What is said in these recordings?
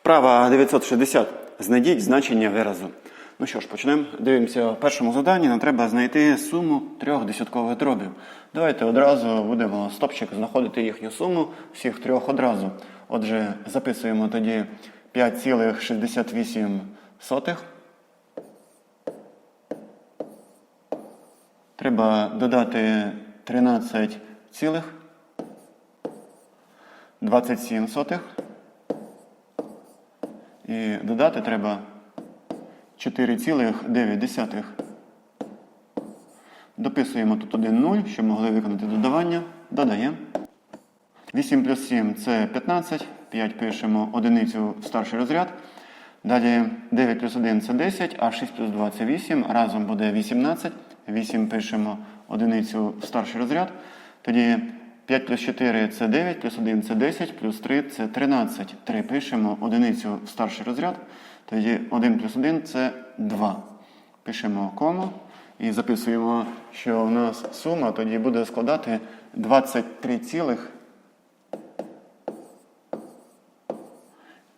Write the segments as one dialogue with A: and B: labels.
A: Вправа 960. Знайдіть значення виразу. Ну що ж, почнемо. Дивимося в першому заданні. Нам треба знайти суму трьох десяткових дробів. Давайте одразу будемо стопчик знаходити їхню суму всіх трьох одразу. Отже, записуємо тоді 5,68. Треба додати 13 цілих 27 сотих. І додати треба 4,9. Дописуємо тут 1 0, щоб могли виконати додавання. Додаємо. 8 плюс 7 це 15. 5 пишемо одиницю в старший розряд. Далі 9 плюс 1 це 10, а 6 плюс 2 це 8. Разом буде 18. 8 пишемо одиницю в старший розряд. Тоді 5 плюс 4 це 9, плюс 1 це 10, плюс 3 це 13. 3 пишемо одиницю в старший розряд. Тоді 1 плюс 1 це 2. Пишемо кому і записуємо, що у нас сума тоді буде складати 23 цілих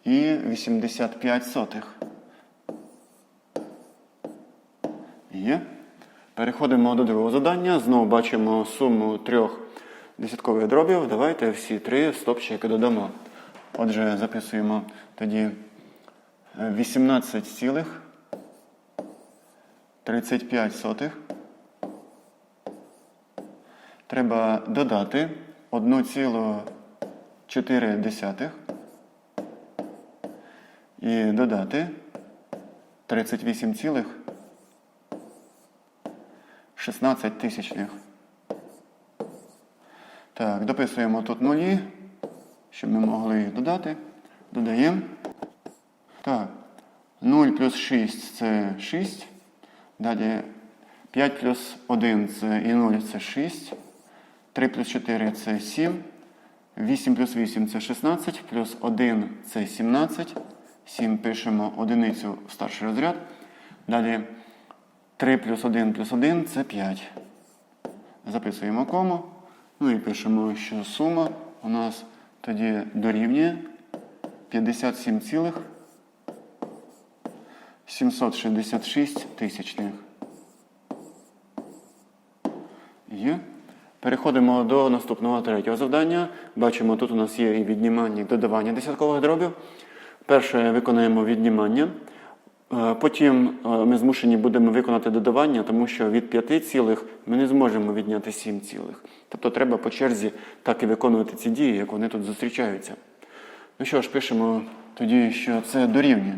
A: і 85 сотих. Є. Переходимо до другого завдання. Знову бачимо суму трьох десяткових дробів. Давайте всі три стопчики додамо. Отже, записуємо тоді 18 цілих 35 сотих. Треба додати 1,4 і додати 38 цілих 16 тисячних. Так, дописуємо тут нулі, щоб ми могли їх додати. Додаємо. Так, 0 плюс 6 це 6. Далі 5 плюс 1 це і 0 це 6. 3 плюс 4 це 7. 8 плюс 8 це 16, плюс 1 це 17. 7 пишемо одиницю в старший розряд. Далі 3 плюс 1 плюс 1 це 5. Записуємо кому. Ну і пишемо, що сума у нас тоді дорівнює 57 цілих 766 тисячних. Є. Переходимо до наступного третього завдання. Бачимо, тут у нас є і віднімання, і додавання десяткових дробів. Перше виконаємо віднімання. Е, Потім е, ми змушені будемо виконати додавання, тому що від 5 цілих ми не зможемо відняти 7 цілих. Тобто треба по черзі так і виконувати ці дії, як вони тут зустрічаються. Ну що ж, пишемо тоді, що це дорівнює.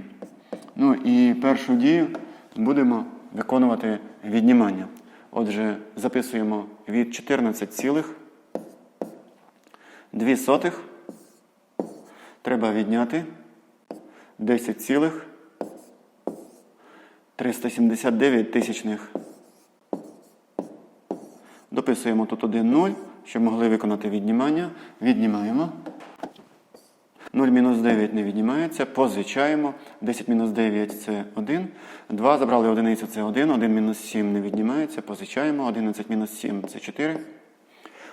A: Ну і першу дію будемо виконувати віднімання. Отже, записуємо від 14 цілих 2 сотих. Треба відняти 10 цілих 379 тисячних. Дописуємо тут 1 0, щоб могли виконати віднімання. Віднімаємо. 0 мінус 9 не віднімається, позичаємо. 10 мінус 9 це 1. 2 забрали одиницю це 1. 1 мінус 7 не віднімається, позичаємо. 11 мінус 7 це 4.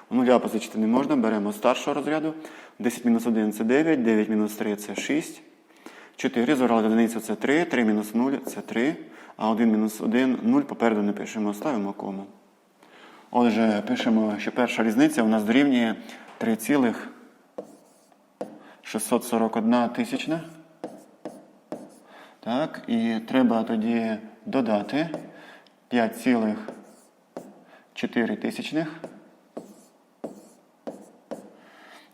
A: У нуля позичити не можна, беремо старшого розряду. 10 мінус 1 це 9, 9 мінус 3 це 6. 4 забрали одиницю це 3, 3 мінус 0 це 3. А 1 мінус 1 0 попереду не пишемо, ставимо кому. Отже, пишемо, що перша різниця у нас дорівнює 3,641 тисячна. Так, і треба тоді додати 5,4 тисячних.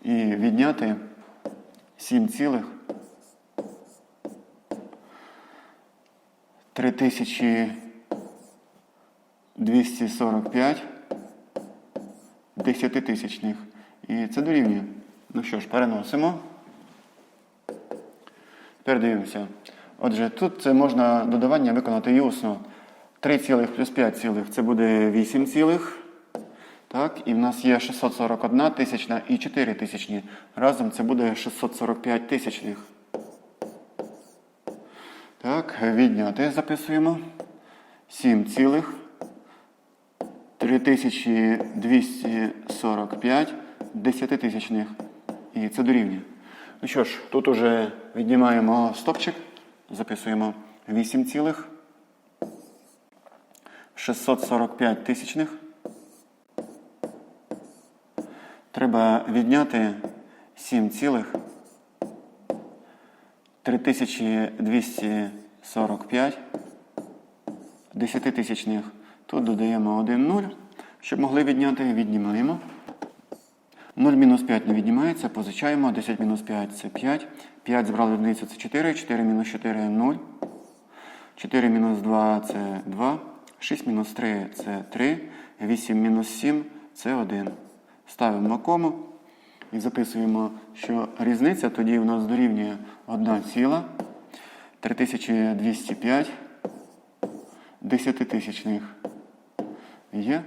A: І відняти 7 цілих 3245 десятитисячних. І це дорівнює. Ну що ж, переносимо. Тепер дивимося. Отже, тут це можна додавання виконати і усно. 3 цілих плюс 5 цілих це буде 8 цілих. Так, і в нас є 641 тисячна і 4 тисячні. Разом це буде 645 тисячних. Так, відняти записуємо. 7 цілих 3245 десятитисячних. І це дорівнює. Ну що ж, тут уже віднімаємо стопчик, записуємо 8 цілих 645 тисячних. Треба відняти 7 цілих 3245 десятитисячних. Тут додаємо 1 0. Щоб могли відняти, віднімаємо. 0 мінус 5 не віднімається, позичаємо. 10 мінус 5 це 5. 5 збрали одиницю це 4. 4 мінус 4 0. 4 мінус 2 це 2. 6 мінус 3 це 3. 8 мінус 7 це 1. Ставимо кому і записуємо, що різниця тоді у нас дорівнює 1 ціла 3205 десятитисячних. Є.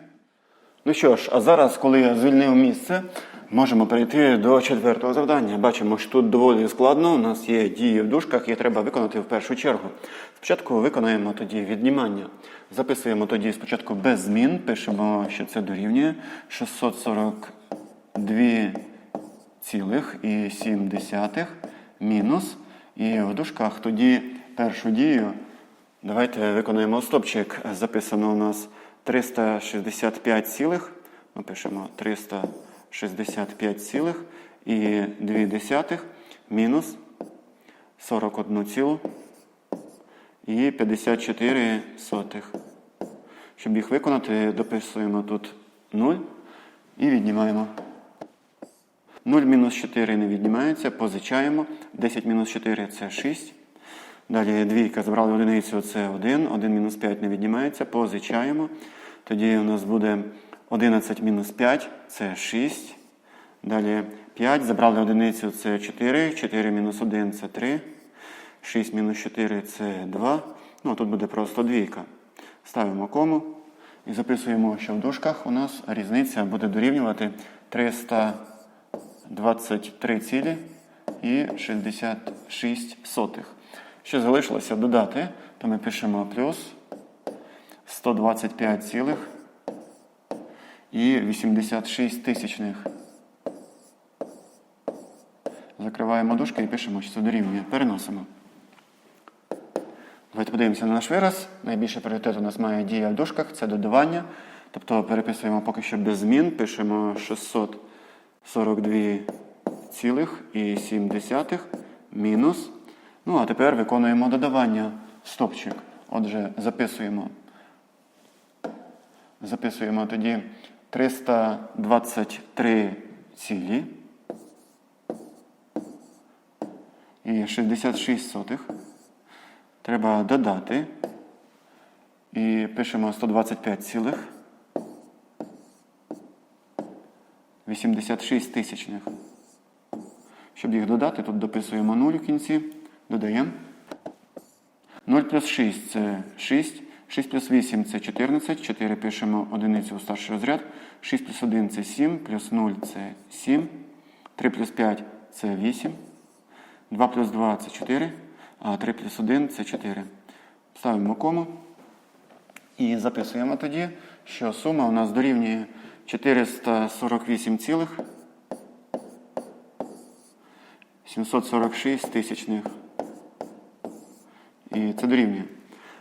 A: Ну що ж, а зараз, коли я звільнив місце, можемо перейти до четвертого завдання. Бачимо, що тут доволі складно. У нас є дії в дужках, їх треба виконати в першу чергу. Спочатку виконаємо тоді віднімання. Записуємо тоді спочатку без змін, пишемо, що це дорівнює 642 цілих і 7 десятих мінус. І в дужках тоді першу дію. Давайте виконаємо стопчик. Записано у нас 365 цілих. Ми пишемо 365 цілих і 2 десятих мінус 41 цілу і 54 сотих. Щоб їх виконати, дописуємо тут 0 і віднімаємо. 0 мінус 4 не віднімається, позичаємо. 10 мінус 4 це 6. Далі двійка забрали одиницю, це 1. 1 мінус 5 не віднімається, позичаємо. Тоді у нас буде 11 мінус 5, це 6. Далі 5. Забрали одиницю, це 4. 4 мінус 1 це 3. 6 мінус 4 це 2. Ну, тут буде просто двійка. Ставимо кому. І записуємо, що в дужках у нас різниця буде дорівнювати 300. 23,66. Що залишилося додати, то ми пишемо плюс 125, цілих і 86 тисячних. Закриваємо дужки і пишемо, що це дорівнює. Переносимо. Давайте подивимося на наш вираз. Найбільший пріоритет у нас має дія в дужках, це додавання. Тобто переписуємо поки що без змін, пишемо 600. 42,7 мінус. Ну, а тепер виконуємо додавання стопчик. Отже, записуємо. Записуємо тоді 323 цілі. І 66 сотих. Треба додати. І пишемо 125 цілих. 86 тисячних. Щоб їх додати, тут дописуємо 0 в кінці. Додаємо. 0 плюс 6 це 6. 6 плюс 8 це 14. 4 пишемо одиницю у старший розряд. 6 плюс 1 це 7, плюс 0 це 7. 3 плюс 5 це 8. 2 плюс 2 це 4. А 3 плюс 1 це 4. Ставимо кому. І записуємо тоді, що сума у нас дорівнює 448 цілих 746 тисячних. І це дорівнює.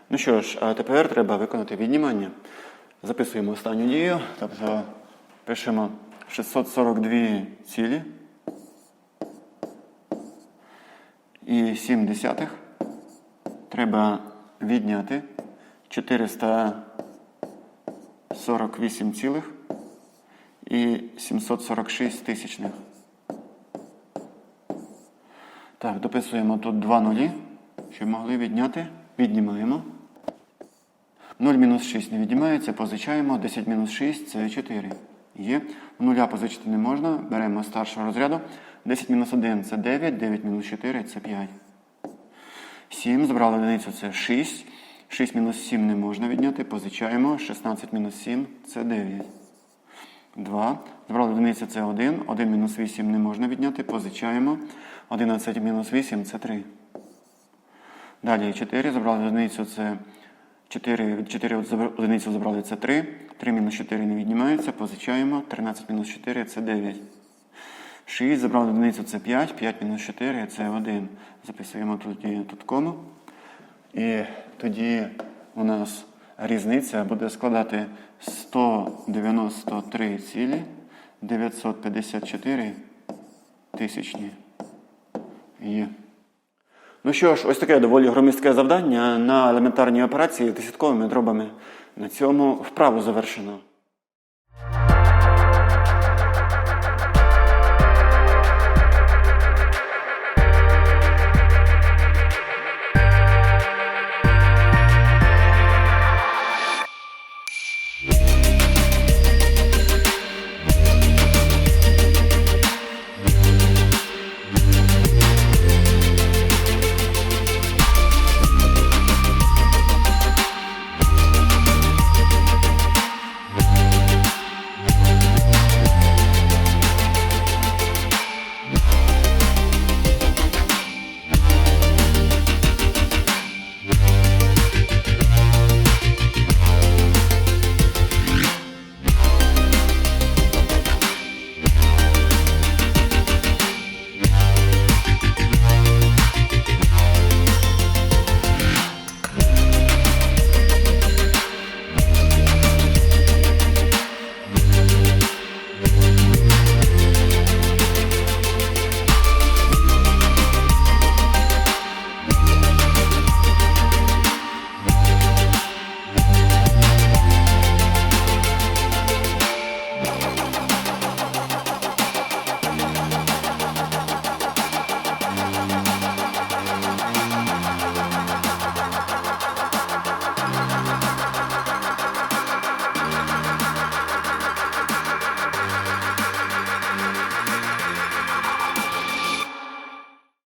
A: Ну що ж, а тепер треба виконати віднімання. Записуємо останню дію, тобто пишемо 642 цілі і 7 десятих. Треба відняти 448 цілих і 746 тисячних. Так, дописуємо тут два нулі, щоб могли відняти. Віднімаємо. 0 мінус 6 не віднімається, позичаємо. 10 мінус 6 це 4. Є. Нуля позичити не можна. Беремо старшого розряду. 10 мінус 1 це 9, 9 мінус 4 це 5. 7. Забрали одиницю це 6. 6 мінус 7 не можна відняти. Позичаємо. 16 мінус 7 це 9. 2. Забрали одиницю це 1. 1 мінус 8 не можна відняти. Позичаємо. 11 мінус 8 це 3. Далі 4. Забрали одиницю це 4. 4 одиницю забрали це 3. 3 мінус 4 не віднімається. Позичаємо. 13 мінус 4 це 9. 6 забрали одиницю це 5, 5 мінус 4 це 1. Записуємо тоді тут кому. І тоді у нас різниця буде складати 193,954 тисячні. Є. Ну що ж, ось таке доволі громістке завдання на елементарній операції десятковими дробами. На цьому вправу завершено.